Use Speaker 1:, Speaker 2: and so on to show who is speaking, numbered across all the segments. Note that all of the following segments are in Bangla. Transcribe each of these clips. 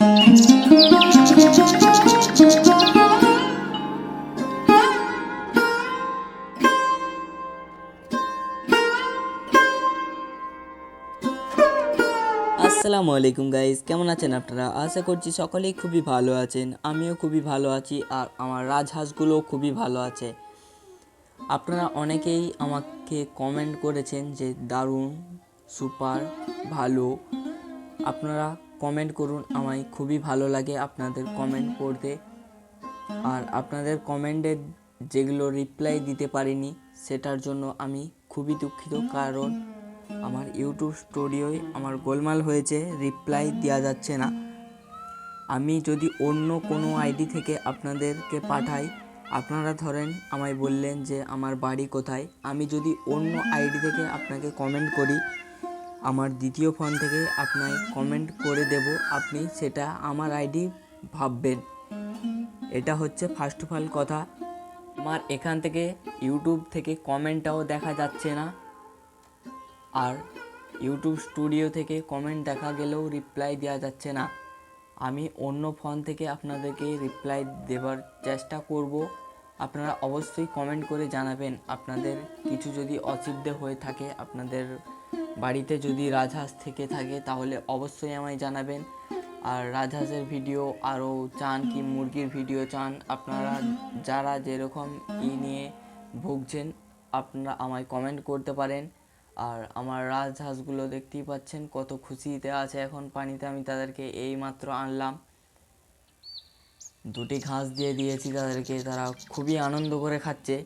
Speaker 1: আসসালামু আলাইকুম গাইস কেমন আছেন আপনারা? আশা করছি সকলেই খুবই ভালো আছেন, আমিও খুবই ভালো আছি আর আমার রাজহাঁসগুলোও খুবই ভালো আছে। আপনারা অনেকেই আমাকে কমেন্ট করেছেন যে দারুণ সুপার ভালো, আপনারা কমেন্ট করুন। আমায় খুবই ভালো লাগে আপনাদের কমেন্ট পড়তে আর আপনাদের কমেন্টের যেগুলো রিপ্লাই দিতে পারিনি, সেটার জন্য আমি খুবই দুঃখিত। কারণ আমার ইউটিউব স্টুডিওয় আমার গোলমাল হয়েছে রিপ্লাই দেওয়া যাচ্ছে না। আমি যদি অন্য কোনো আইডি থেকে আপনাদেরকে পাঠাই, আপনারা ধরেন আমায় বললেন যে, আমার বাড়ি কোথায়? আমি যদি অন্য আইডি থেকে আপনাকে কমেন্ট করি আমার দ্বিতীয় ফোন থেকে আপনাকে কমেন্ট করে দেব, আপনি সেটা আমার আইডি ভাববেন। এটা হচ্ছে ফার্স্ট অফ অল কথা। আমার এখান থেকে ইউটিউব থেকে কমেন্টটাও দেখা যাচ্ছে না। আর ইউটিউব স্টুডিও থেকে কমেন্ট দেখা গেলেও রিপ্লাই দেওয়া যাচ্ছে না। আমি অন্য ফোন থেকে আপনাদেরকে রিপ্লাই দেবার চেষ্টা করব। আপনারা অবশ্যই কমেন্ট করে জানাবেন। আপনাদের কিছু যদি অসুবিধে হয়ে থাকে, আপনাদের বাড়িতে যদি রাজহাঁস থেকে থাকে, তাহলে অবশ্যই আমায় জানাবেন। আর রাজহাঁসের ভিডিও, আরও চান কি মুরগির ভিডিও চান, আপনারা যারা যেরকম ই নিয়ে ভুগছেন, আপনারা আমায় কমেন্ট করতে পারেন। আর আমার রাজহাঁসগুলো দেখতেই পাচ্ছেন, কত খুশিতে আছে এখন পানিতে, আমি তাদেরকে এই মাত্র আনলাম। দুটি ঘাস দিয়ে দিয়েছি তাদেরকে, তারা খুবই আনন্দ করে খাচ্ছে।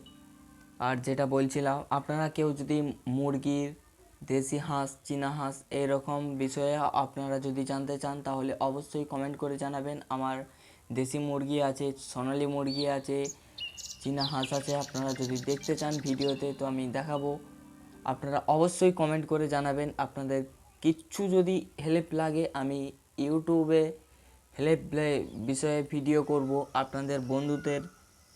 Speaker 1: আর যেটা বলছিলাম, আপনারা কেউ যদি মুরগির দেশি হাঁস, চীনা হাঁস এরকম বিষয়ে আপনারা যদি জানতে চান, তাহলে অবশ্যই কমেন্ট করে জানাবেন। আমার দেশি মুরগি আছে, সোনালি মুরগি আছে, চীনা হাঁস আছে, আপনারা যদি দেখতে চান ভিডিওতে, তো আমি দেখাবো। আপনারা অবশ্যই কমেন্ট করে জানাবেন। আপনাদের কিচ্ছু যদি হেল্প লাগে, আমি ইউটিউবে হেল্প বিষয়ে ভিডিও করব। আপনাদের বন্ধুদের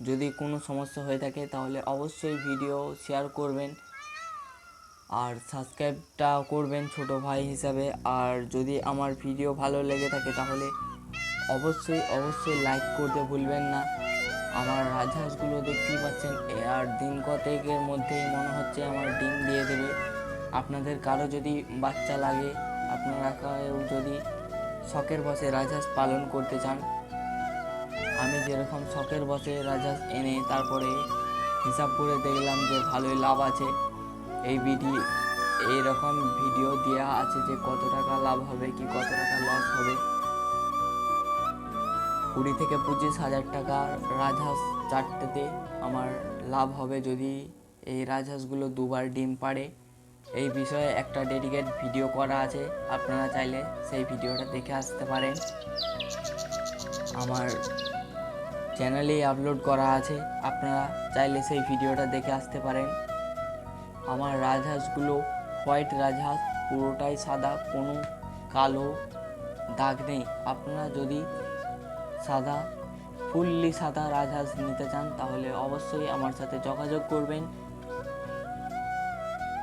Speaker 1: যদি কোনো সমস্যা হয়ে থাকে, তাহলে অবশ্যই ভিডিও শেয়ার করবেন। আর সাবস্ক্রাইবটা করবেন ছোট ভাই হিসাবে। আর যদি আমার ভিডিও ভালো লেগে থাকে তাহলে অবশ্যই অবশ্যই লাইক করতে ভুলবেন না। আমার রাজহাঁসগুলো দেখতেই পাচ্ছেন আর দিন কতেকের মধ্যেই মনে হচ্ছে আমার ডিম দিয়ে দেবে। আপনাদের কারও যদি বাচ্চা লাগে, আপনারা কেউ যদি শখের বসে রাজহাঁস পালন করতে চান, আমি যেরকম শখের বসে রাজহাঁস এনে তারপরে হিসাব করে দেখলাম যে ভালোই লাভ আছে। এই ভিডিও এইরকম ভিডিও দেওয়া আছে যে কত টাকা লাভ হবে কি কত টাকা লস হবে। কুড়ি থেকে পঁচিশ হাজার টাকার রাজহাঁস চারটেতে আমার লাভ হবে যদি এই রাজহাঁসগুলো দুবার ডিম পাড়ে। এই বিষয়ে একটা ডেডিকেট ভিডিও করা আছে, আপনারা চাইলে সেই ভিডিওটা দেখে আসতে পারেন। আমার চ্যানেলেই আপলোড করা আছে, আপনারা চাইলে সেই ভিডিওটা দেখে আসতে পারেন। আমার রাজহাঁসগুলো হোয়াইট রাজহাঁস পুরোটাই সাদা, কোনো কালো দাগ নেই। আপনারা যদি সাদা, ফুললি সাদা রাজহাঁস নিতে চান, তাহলে অবশ্যই আমার সাথে যোগাযোগ করবেন।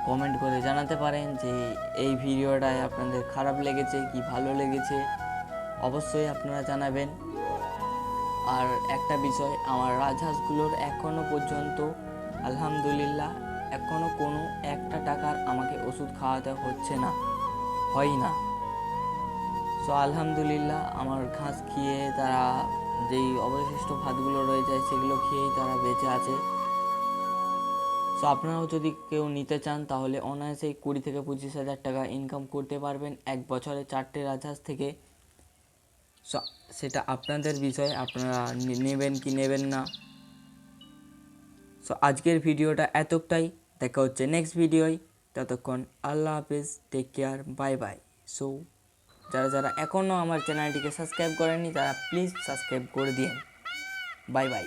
Speaker 1: কমেন্ট করে জানাতে পারেন যে এই ভিডিওটায় আপনাদের খারাপ লেগেছে কি ভালো লেগেছে। অবশ্যই আপনারা জানাবেন। আর একটা বিষয়, আমার রাজহাঁসগুলোর এখনও পর্যন্ত আলহামদুলিল্লাহ এখনও কোনো একটা টাকার আমাকে ওষুধ খাওয়াতে হচ্ছে না। হয় না। সো আলহামদুলিল্লাহ আমার ঘাস খেয়ে তারা যেই অবশিষ্ট ভাতগুলো রয়ে যায় সেগুলো খেয়েই তারা বেঁচে আছে। সো আপনারাও যদি কেউ নিতে চান তাহলে অনায়াসেই কুড়ি থেকে পঁচিশ হাজার টাকা ইনকাম করতে পারবেন এক বছরে চারটে রাজহাঁস থেকে। সো সেটা আপনাদের বিষয়, আপনারা নেবেন কি নেবেন না। সো আজকের ভিডিওটা এতটাই। দেখা হচ্ছে নেক্সট ভিডিওয় ততক্ষণ আল্লাহ হাফিজ take care bye bye so যারা যারা এখনও আমার চ্যানেলটিকে সাবস্ক্রাইব করেননি, তারা প্লিজ সাবস্ক্রাইব করে দিন বাই বাই